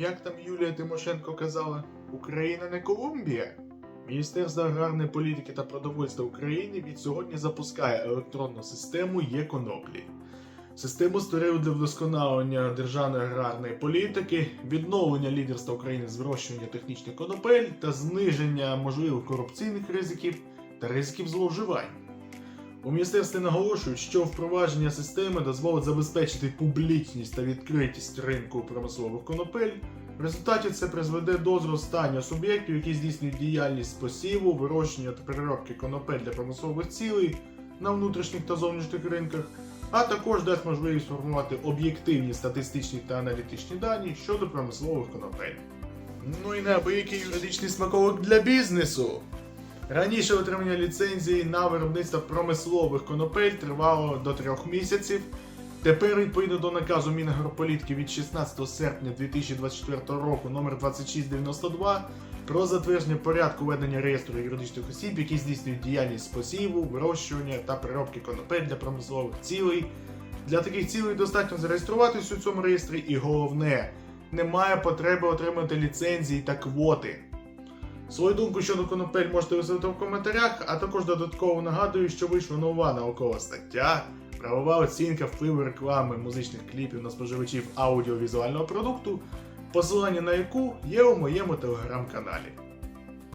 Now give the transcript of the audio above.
Як там Юлія Тимошенко казала, Україна не Колумбія. Міністерство аграрної політики та продовольства України від сьогодні запускає електронну систему є-коноплі. Систему створили для вдосконалення державної аграрної політики, відновлення лідерства України з вирощування технічних конопель та зниження можливих корупційних ризиків та ризиків зловживань. У міністерстві наголошують, що впровадження системи дозволить забезпечити публічність та відкритість ринку промислових конопель. В результаті це призведе до зростання суб'єктів, які здійснюють діяльність з посіву, вирощення та переробки конопель для промислових цілей на внутрішніх та зовнішніх ринках, а також дасть можливість формувати об'єктивні статистичні та аналітичні дані щодо промислових конопель. Ну і неабиякий юридичний смаколик для бізнесу. Раніше отримання ліцензії на виробництво промислових конопель тривало до трьох місяців. Тепер, відповідно до наказу Мінагрополітики від 16 серпня 2024 року номер 2692 про затвердження порядку ведення реєстру юридичних осіб, які здійснюють діяльність з посіву, вирощування та переробки конопель для промислових цілей. Для таких цілей достатньо зареєструватись у цьому реєстрі, і головне, немає потреби отримати ліцензії та квоти. Свою думку щодо конопель можете висувати в коментарях, а також додатково нагадую, що вийшла нова наукова стаття, правова оцінка впливу реклами музичних кліпів на споживачів аудіовізуального продукту, посилання на яку є у моєму телеграм-каналі.